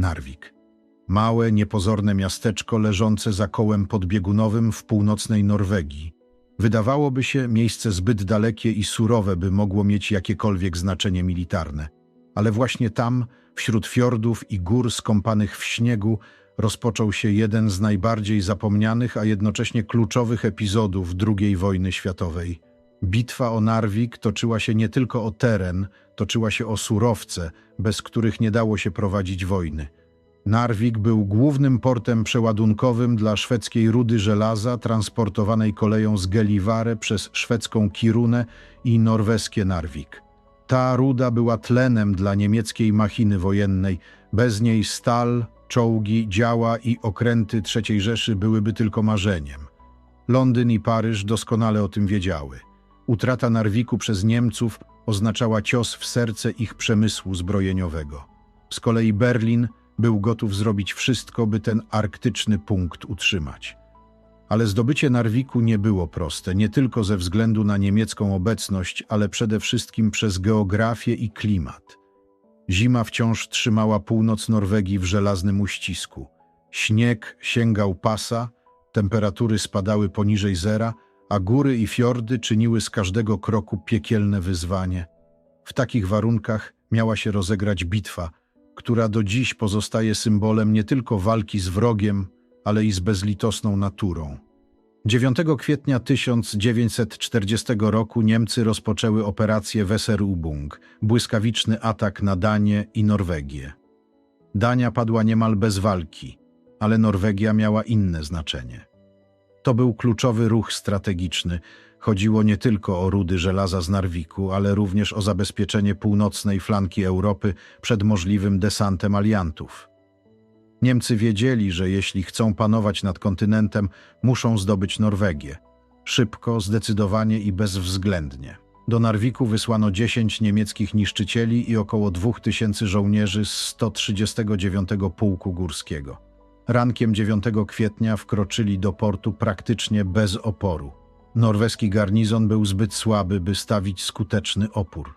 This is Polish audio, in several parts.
Narvik. Małe, niepozorne miasteczko leżące za kołem podbiegunowym w północnej Norwegii. Wydawałoby się miejsce zbyt dalekie i surowe, by mogło mieć jakiekolwiek znaczenie militarne. Ale właśnie tam, wśród fiordów i gór skąpanych w śniegu, rozpoczął się jeden z najbardziej zapomnianych, a jednocześnie kluczowych epizodów II wojny światowej. Bitwa o Narvik toczyła się nie tylko o teren, toczyła się o surowce, bez których nie dało się prowadzić wojny. Narvik był głównym portem przeładunkowym dla szwedzkiej rudy żelaza transportowanej koleją z Gällivare przez szwedzką Kirunę i norweskie Narvik. Ta ruda była tlenem dla niemieckiej machiny wojennej. Bez niej stal, czołgi, działa i okręty III Rzeszy byłyby tylko marzeniem. Londyn i Paryż doskonale o tym wiedziały. Utrata Narwiku przez Niemców oznaczała cios w serce ich przemysłu zbrojeniowego. Z kolei Berlin był gotów zrobić wszystko, by ten arktyczny punkt utrzymać. Ale zdobycie Narwiku nie było proste, nie tylko ze względu na niemiecką obecność, ale przede wszystkim przez geografię i klimat. Zima wciąż trzymała północ Norwegii w żelaznym uścisku. Śnieg sięgał pasa, temperatury spadały poniżej zera, a góry i fiordy czyniły z każdego kroku piekielne wyzwanie. W takich warunkach miała się rozegrać bitwa, która do dziś pozostaje symbolem nie tylko walki z wrogiem, ale i z bezlitosną naturą. 9 kwietnia 1940 roku Niemcy rozpoczęły operację Weserübung, błyskawiczny atak na Danię i Norwegię. Dania padła niemal bez walki, ale Norwegia miała inne znaczenie. To był kluczowy ruch strategiczny. Chodziło nie tylko o rudy żelaza z Narwiku, ale również o zabezpieczenie północnej flanki Europy przed możliwym desantem aliantów. Niemcy wiedzieli, że jeśli chcą panować nad kontynentem, muszą zdobyć Norwegię. Szybko, zdecydowanie i bezwzględnie. Do Narwiku wysłano 10 niemieckich niszczycieli i około 2000 żołnierzy z 139 Pułku Górskiego. Rankiem 9 kwietnia wkroczyli do portu praktycznie bez oporu. Norweski garnizon był zbyt słaby, by stawić skuteczny opór.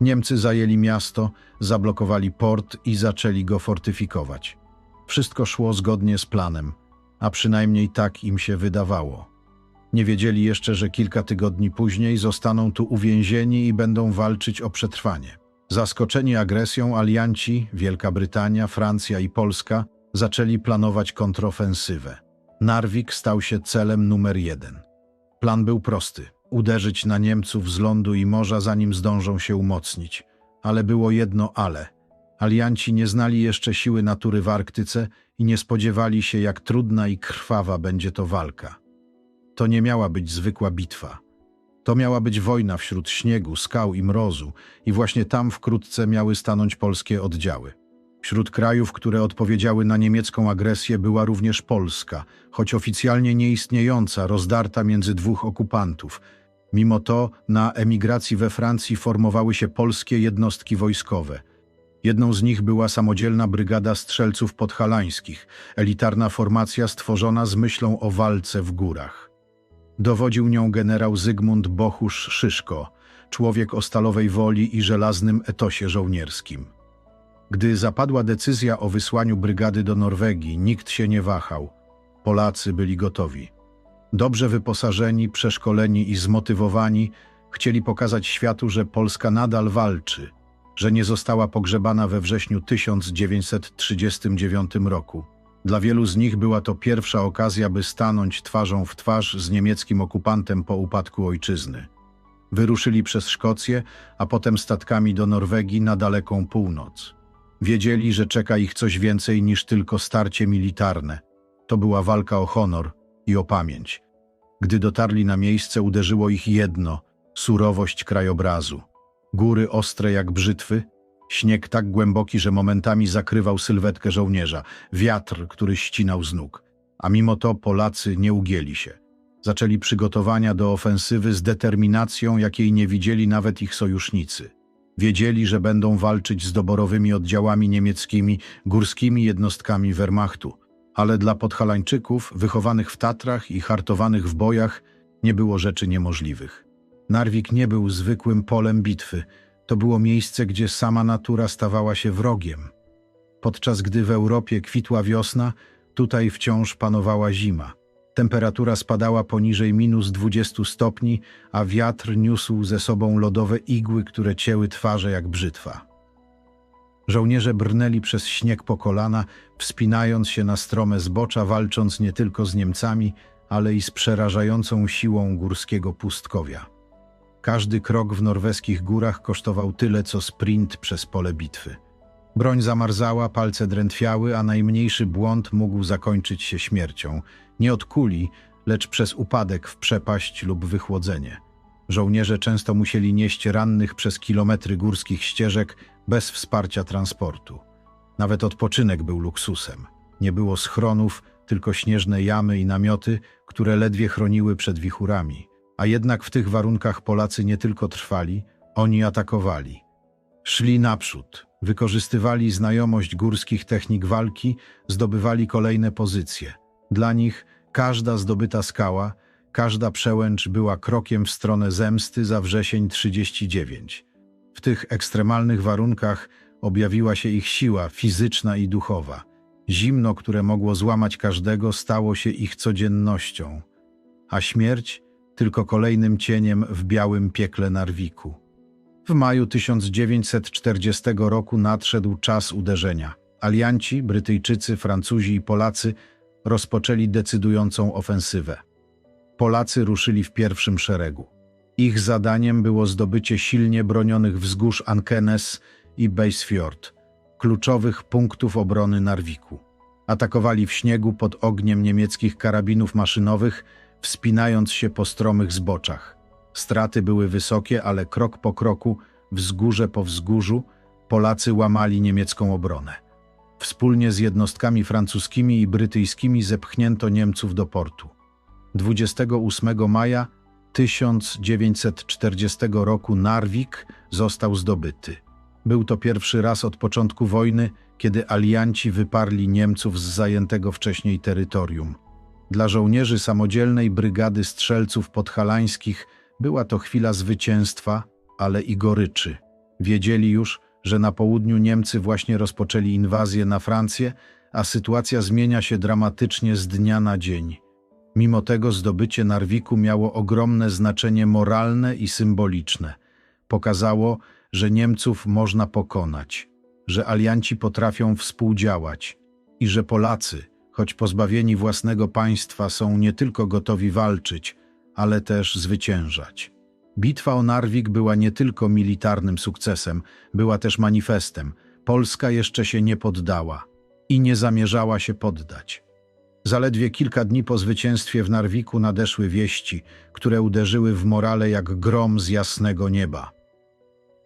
Niemcy zajęli miasto, zablokowali port i zaczęli go fortyfikować. Wszystko szło zgodnie z planem, a przynajmniej tak im się wydawało. Nie wiedzieli jeszcze, że kilka tygodni później zostaną tu uwięzieni i będą walczyć o przetrwanie. Zaskoczeni agresją, alianci, Wielka Brytania, Francja i Polska, zaczęli planować kontrofensywę. Narvik stał się celem numer jeden. Plan był prosty uderzyć na Niemców z lądu i morza, zanim zdążą się umocnić. Ale było jedno ale. Alianci nie znali jeszcze siły natury w Arktyce i nie spodziewali się, jak trudna i krwawa będzie to walka. To nie miała być zwykła bitwa. To miała być wojna wśród śniegu, skał i mrozu, i właśnie tam wkrótce miały stanąć polskie oddziały. Wśród krajów, które odpowiedziały na niemiecką agresję, była również Polska, choć oficjalnie nieistniejąca, rozdarta między dwóch okupantów. Mimo to na emigracji we Francji formowały się polskie jednostki wojskowe. Jedną z nich była samodzielna Brygada Strzelców Podhalańskich, elitarna formacja stworzona z myślą o walce w górach. Dowodził nią generał Zygmunt Bochusz-Szyszko, człowiek o stalowej woli i żelaznym etosie żołnierskim. Gdy zapadła decyzja o wysłaniu brygady do Norwegii, nikt się nie wahał. Polacy byli gotowi. Dobrze wyposażeni, przeszkoleni i zmotywowani, chcieli pokazać światu, że Polska nadal walczy, że nie została pogrzebana we wrześniu 1939 roku. Dla wielu z nich była to pierwsza okazja, by stanąć twarzą w twarz z niemieckim okupantem po upadku ojczyzny. Wyruszyli przez Szkocję, a potem statkami do Norwegii na daleką północ. Wiedzieli, że czeka ich coś więcej niż tylko starcie militarne. To była walka o honor i o pamięć. Gdy dotarli na miejsce, uderzyło ich jedno surowość krajobrazu. Góry ostre jak brzytwy, śnieg tak głęboki, że momentami zakrywał sylwetkę żołnierza, wiatr, który ścinał z nóg. A mimo to Polacy nie ugięli się. Zaczęli przygotowania do ofensywy z determinacją, jakiej nie widzieli nawet ich sojusznicy. Wiedzieli, że będą walczyć z doborowymi oddziałami niemieckimi, górskimi jednostkami Wehrmachtu. Ale dla podhalańczyków, wychowanych w Tatrach i hartowanych w bojach, nie było rzeczy niemożliwych. Narwik nie był zwykłym polem bitwy. To było miejsce, gdzie sama natura stawała się wrogiem. Podczas gdy w Europie kwitła wiosna, tutaj wciąż panowała zima. Temperatura spadała poniżej minus 20 stopni, a wiatr niósł ze sobą lodowe igły, które cięły twarze jak brzytwa. Żołnierze brnęli przez śnieg po kolana, wspinając się na strome zbocza, walcząc nie tylko z Niemcami, ale i z przerażającą siłą górskiego pustkowia. Każdy krok w norweskich górach kosztował tyle, co sprint przez pole bitwy. Broń zamarzała, palce drętwiały, a najmniejszy błąd mógł zakończyć się śmiercią. Nie od kuli, lecz przez upadek w przepaść lub wychłodzenie. Żołnierze często musieli nieść rannych przez kilometry górskich ścieżek bez wsparcia transportu. Nawet odpoczynek był luksusem. Nie było schronów, tylko śnieżne jamy i namioty, które ledwie chroniły przed wichurami. A jednak w tych warunkach Polacy nie tylko trwali, oni atakowali. Szli naprzód, wykorzystywali znajomość górskich technik walki, zdobywali kolejne pozycje. Dla nich każda zdobyta skała, każda przełęcz była krokiem w stronę zemsty za wrzesień 39. W tych ekstremalnych warunkach objawiła się ich siła fizyczna i duchowa. Zimno, które mogło złamać każdego, stało się ich codziennością, a śmierć tylko kolejnym cieniem w białym piekle Narwiku. W maju 1940 roku nadszedł czas uderzenia. Alianci, Brytyjczycy, Francuzi i Polacy rozpoczęli decydującą ofensywę. Polacy ruszyli w pierwszym szeregu. Ich zadaniem było zdobycie silnie bronionych wzgórz Ankenes i Beisfjord, kluczowych punktów obrony Narwiku. Atakowali w śniegu pod ogniem niemieckich karabinów maszynowych, wspinając się po stromych zboczach. Straty były wysokie, ale krok po kroku, wzgórze po wzgórzu, Polacy łamali niemiecką obronę. Wspólnie z jednostkami francuskimi i brytyjskimi zepchnięto Niemców do portu. 28 maja 1940 roku Narvik został zdobyty. Był to pierwszy raz od początku wojny, kiedy alianci wyparli Niemców z zajętego wcześniej terytorium. Dla żołnierzy samodzielnej Brygady Strzelców Podhalańskich była to chwila zwycięstwa, ale i goryczy. Wiedzieli już, że na południu Niemcy właśnie rozpoczęli inwazję na Francję, a sytuacja zmienia się dramatycznie z dnia na dzień. Mimo tego zdobycie Narwiku miało ogromne znaczenie moralne i symboliczne. Pokazało, że Niemców można pokonać, że alianci potrafią współdziałać i że Polacy, choć pozbawieni własnego państwa, są nie tylko gotowi walczyć, ale też zwyciężać. Bitwa o Narwik była nie tylko militarnym sukcesem, była też manifestem. Polska jeszcze się nie poddała i nie zamierzała się poddać. Zaledwie kilka dni po zwycięstwie w Narwiku nadeszły wieści, które uderzyły w morale jak grom z jasnego nieba.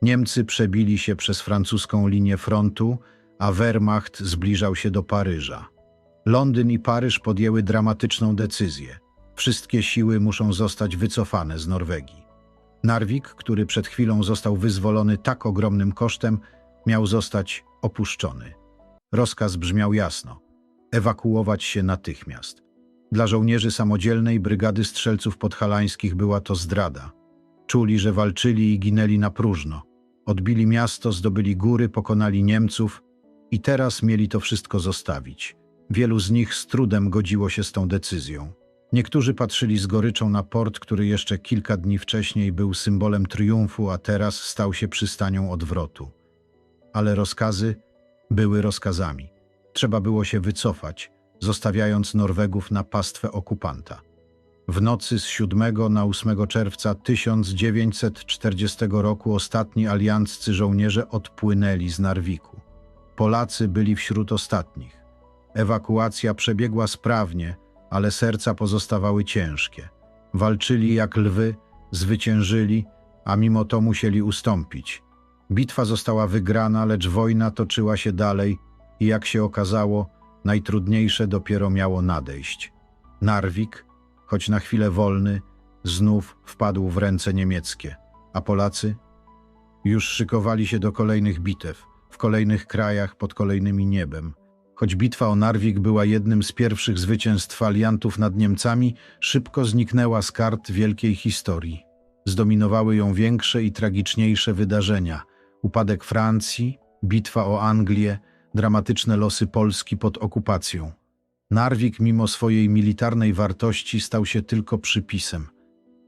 Niemcy przebili się przez francuską linię frontu, a Wehrmacht zbliżał się do Paryża. Londyn i Paryż podjęły dramatyczną decyzję. Wszystkie siły muszą zostać wycofane z Norwegii. Narwik, który przed chwilą został wyzwolony tak ogromnym kosztem, miał zostać opuszczony. Rozkaz brzmiał jasno: ewakuować się natychmiast. Dla żołnierzy samodzielnej Brygady Strzelców Podhalańskich była to zdrada. Czuli, że walczyli i ginęli na próżno. Odbili miasto, zdobyli góry, pokonali Niemców i teraz mieli to wszystko zostawić. Wielu z nich z trudem godziło się z tą decyzją. Niektórzy patrzyli z goryczą na port, który jeszcze kilka dni wcześniej był symbolem triumfu, a teraz stał się przystanią odwrotu. Ale rozkazy były rozkazami. Trzeba było się wycofać, zostawiając Norwegów na pastwę okupanta. W nocy z 7 na 8 czerwca 1940 roku ostatni alianccy żołnierze odpłynęli z Narwiku. Polacy byli wśród ostatnich. Ewakuacja przebiegła sprawnie, ale serca pozostawały ciężkie. Walczyli jak lwy, zwyciężyli, a mimo to musieli ustąpić. Bitwa została wygrana, lecz wojna toczyła się dalej i jak się okazało, najtrudniejsze dopiero miało nadejść. Narwik, choć na chwilę wolny, znów wpadł w ręce niemieckie, a Polacy już szykowali się do kolejnych bitew, w kolejnych krajach pod kolejnymi niebem. Choć bitwa o Narwik była jednym z pierwszych zwycięstw aliantów nad Niemcami, szybko zniknęła z kart wielkiej historii. Zdominowały ją większe i tragiczniejsze wydarzenia. Upadek Francji, bitwa o Anglię, dramatyczne losy Polski pod okupacją. Narwik, mimo swojej militarnej wartości, stał się tylko przypisem.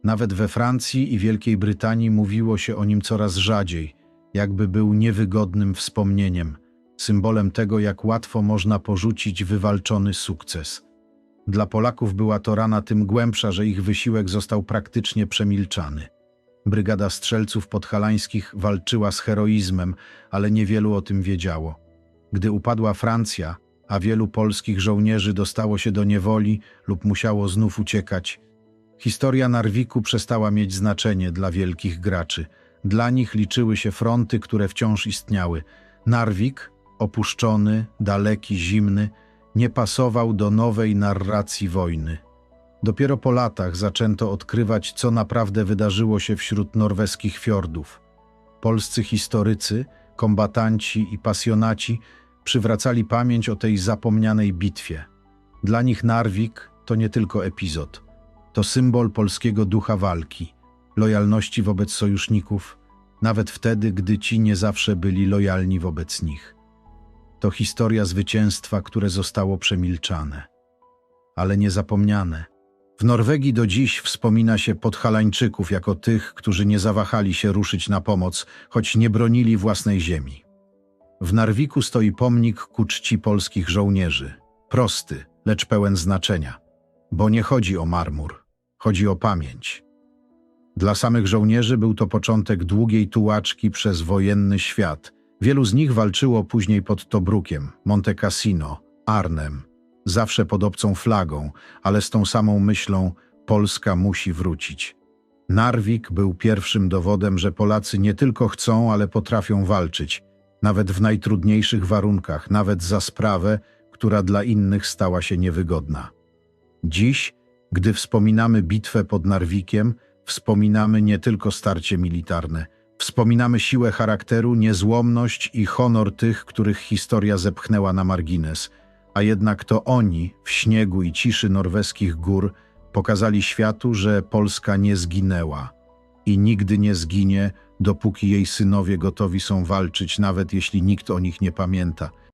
Nawet we Francji i Wielkiej Brytanii mówiło się o nim coraz rzadziej, jakby był niewygodnym wspomnieniem, symbolem tego, jak łatwo można porzucić wywalczony sukces. Dla Polaków była to rana tym głębsza, że ich wysiłek został praktycznie przemilczany. Brygada strzelców podhalańskich walczyła z heroizmem, ale niewielu o tym wiedziało. Gdy upadła Francja, a wielu polskich żołnierzy dostało się do niewoli lub musiało znów uciekać, historia Narwiku przestała mieć znaczenie dla wielkich graczy. Dla nich liczyły się fronty, które wciąż istniały. Narwik, opuszczony, daleki, zimny, nie pasował do nowej narracji wojny. Dopiero po latach zaczęto odkrywać, co naprawdę wydarzyło się wśród norweskich fiordów. Polscy historycy, kombatanci i pasjonaci przywracali pamięć o tej zapomnianej bitwie. Dla nich Narwik to nie tylko epizod, to symbol polskiego ducha walki, lojalności wobec sojuszników, nawet wtedy, gdy ci nie zawsze byli lojalni wobec nich. To historia zwycięstwa, które zostało przemilczane, ale nie zapomniane. W Norwegii do dziś wspomina się podhalańczyków jako tych, którzy nie zawahali się ruszyć na pomoc, choć nie bronili własnej ziemi. W Narwiku stoi pomnik ku czci polskich żołnierzy. Prosty, lecz pełen znaczenia. Bo nie chodzi o marmur, chodzi o pamięć. Dla samych żołnierzy był to początek długiej tułaczki przez wojenny świat. Wielu z nich walczyło później pod Tobrukiem, Monte Cassino, Arnem, zawsze pod obcą flagą, ale z tą samą myślą Polska musi wrócić. Narwik był pierwszym dowodem, że Polacy nie tylko chcą, ale potrafią walczyć, nawet w najtrudniejszych warunkach, nawet za sprawę, która dla innych stała się niewygodna. Dziś, gdy wspominamy bitwę pod Narwikiem, wspominamy nie tylko starcie militarne, wspominamy siłę charakteru, niezłomność i honor tych, których historia zepchnęła na margines, a jednak to oni, w śniegu i ciszy norweskich gór, pokazali światu, że Polska nie zginęła i nigdy nie zginie, dopóki jej synowie gotowi są walczyć, nawet jeśli nikt o nich nie pamięta.